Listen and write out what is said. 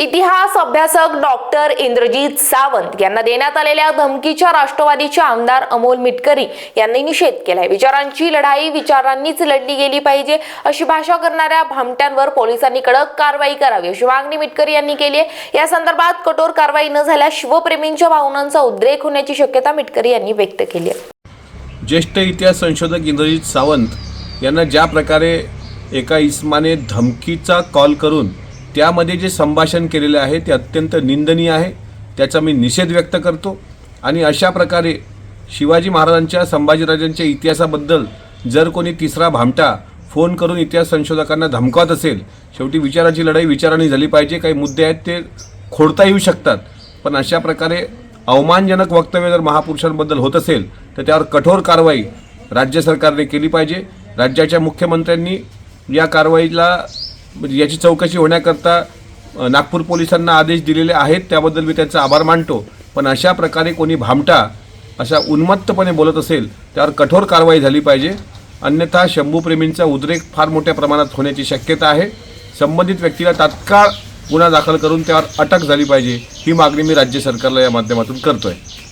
इतिहास अभ्यासक डॉक्टर इंद्रजीत सावंत यांना देण्यात आलेल्या धमकीच्या राष्ट्रवादीचे आमदार अमोल मिटकरी यांनी निषेध केलाय. विचारांची लढाई विचारांनीच लढली गेली पाहिजे अशी भाषा करणाऱ्या भामट्यांवर पोलिसांनी कडक कारवाई करावी अशी मागणी मिटकरी यांनी केली आहे. या संदर्भात कठोर कारवाई न झाल्यास शिवप्रेमींच्या भावनांचा उद्रेक होण्याची शक्यता मिटकरी यांनी व्यक्त केली आहे. ज्येष्ठ इतिहास संशोधक इंद्रजित सावंत यांना ज्या प्रकारे एका इस्माने धमकीचा कॉल करून त्यामध्ये जे संभाषण केलेले आहे ते अत्यंत निंदनीय आहे. त्याचा मी निषेध व्यक्त करतो. आणि अशा प्रकारे शिवाजी महाराजांच्या संभाजीराजांच्या इतिहासाबद्दल जर कोणी तिसरा भामटा फोन करून इतिहास संशोधकांना धमकावत असेल शेवटी विचाराची लढाई विचाराने झाली पाहिजे. काही मुद्दे आहेत ते खोडता येऊ शकतात. पण अशा प्रकारे अवमानजनक वक्तव्य जर महापुरुषांबद्दल होत असेल तर त्यावर कठोर कारवाई राज्य सरकारने केली पाहिजे. राज्याच्या मुख्यमंत्र्यांनी या कारवाईला म्हणजे याची चौकशी होण्याकरता नागपूर पोलिसांना आदेश दिलेले आहेत त्याबद्दल मी त्यांचा आभार मानतो. पण अशा प्रकारे कोणी भामटा अशा उन्मत्तपणे बोलत असेल त्यावर कठोर कारवाई झाली पाहिजे. अन्यथा शंभूप्रेमींचा उद्रेक फार मोठ्या प्रमाणात होण्याची शक्यता आहे. संबंधित व्यक्तीला तात्काळ गुन्हा दाखल करून त्यावर अटक झाली पाहिजे ही मागणी मी राज्य सरकारला या माध्यमातून करतो आहे